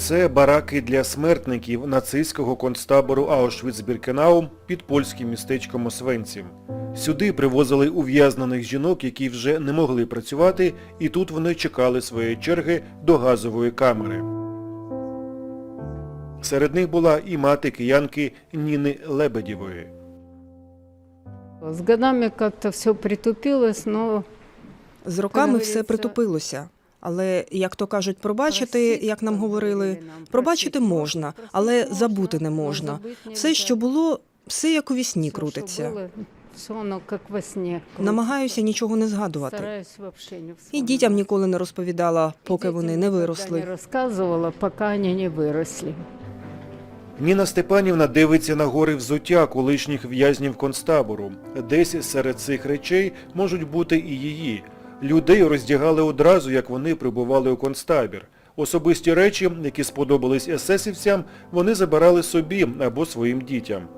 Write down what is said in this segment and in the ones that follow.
Це бараки для смертників нацистського концтабору Аушвіц-Біркенау під польським містечком Освенцім. Сюди привозили ув'язнених жінок, які вже не могли працювати, і тут вони чекали своєї черги до газової камери. Серед них була і мати киянки Ніни Лебедєвої. С годами как-то все притупилось, но З роками все притупилося. Але, як то кажуть, пробачити, як нам говорили, пробачити можна, але забути не можна. Все, що було, все як у вісні крутиться. Намагаюся нічого не згадувати. І дітям ніколи не розповідала, поки вони не виросли. Не рассказывала, пока они не выросли. Ніна Степанівна дивиться на гори взуття колишніх в'язнів концтабору. Десь серед цих речей можуть бути і її. Людей роздягали одразу, як вони прибували у концтабір. Особисті речі, які сподобались есесівцям, вони забирали собі або своїм дітям.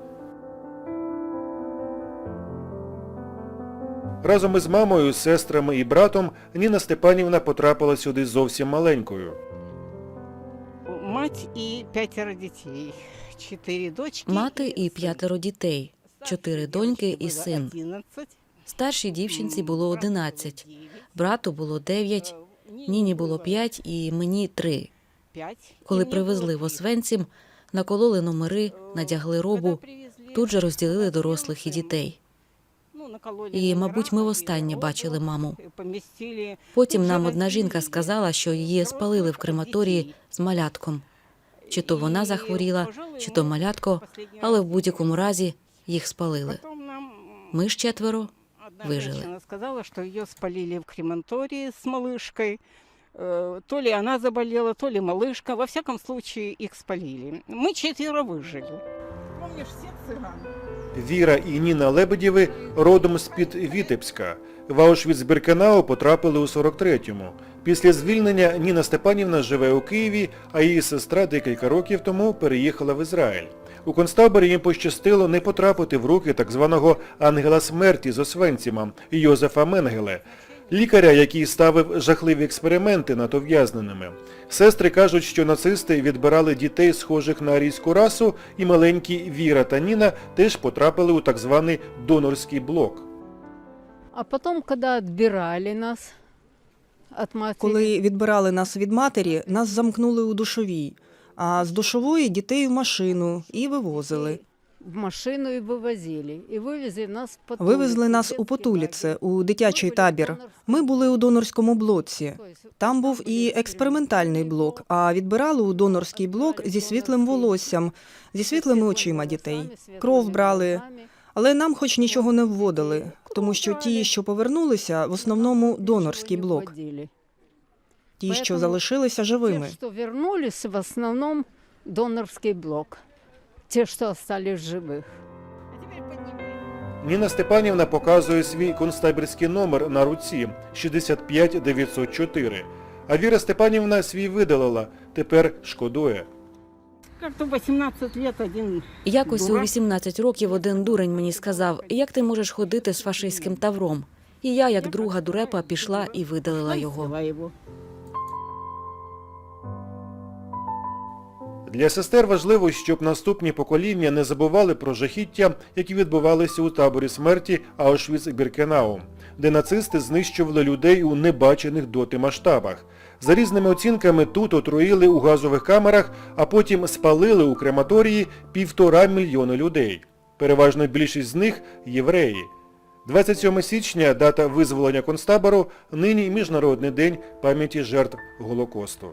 Разом із мамою, сестрами і братом Ніна Степанівна потрапила сюди зовсім маленькою. Мать и пятеро детей. Четыре дочки. Мати і п'ятеро дітей, чотири доньки і син. 11, Старшій дівчинці було 11, брату було 9, Ніні було 5 і мені 3. Коли привезли в Освенцім, накололи номери, надягли робу, тут же розділили дорослих і дітей. І, мабуть, ми востаннє бачили маму. Потім нам одна жінка сказала, що її спалили в крематорії з малятком. Чи то вона захворіла, чи то малятко, але в будь-якому разі їх спалили. Ми ж четверо Одна выжили. женщина сказала, что ее спалили в крематории с малышкой. Э, То ли она заболела, то ли малышка. Во всяком случае, их спалили. Мы четверо выжили. Помнишь, все цыган? Віра і Ніна Лебедєви родом з-під Вітебська. В Аушвіц-Біркенау потрапили у 43-му. Після звільнення Ніна Степанівна живе у Києві, а її сестра декілька років тому переїхала в Ізраїль. У концтаборі їм пощастило не потрапити в руки так званого ангела смерті з Освенціма Йозефа Менгеле, лікаря, який ставив жахливі експерименти над ув'язненими. Сестри кажуть, що нацисти відбирали дітей, схожих на арійську расу, і маленькі Віра та Ніна теж потрапили у так званий донорський блок. А потом, когда отбирали нас Коли відбирали нас від матері, нас замкнули у душовій, а з душової дітей в машину і вивозили. в машину и вывозили. И вывезли нас в Вивезли нас у Потуліце, у дитячий табір. Ми були у донорському блоці. Там був і експериментальний блок, а відбирали у донорський блок зі світлим волоссям, зі світлими очима дітей. Кров брали, але нам хоч нічого не вводили, тому що ті, що повернулися, в основному донорський блок. Ті, що залишилися живими. Те, что вернулись, в основном донорский блок. Те, что остались живых. Ніна Степанівна показує свій концтабірський номер на руці 65904. А Віра Степанівна свій видалила, тепер шкодує. Как-то 18 лет один Якось у 18 років один дурень мені сказав, як ти можеш ходити з фашистським тавром. І я, як друга дурепа, пішла і видалила його. Для сестер важливо, щоб наступні покоління не забували про жахіття, які відбувалися у таборі смерті Аушвіц-Біркенау, де нацисти знищували людей у небачених доти масштабах. За різними оцінками тут отруїли у газових камерах, а потім спалили у крематорії півтора мільйони людей. Переважно більшість з них – євреї. 27 січня – дата визволення концтабору, нині Міжнародний день пам'яті жертв Голокосту.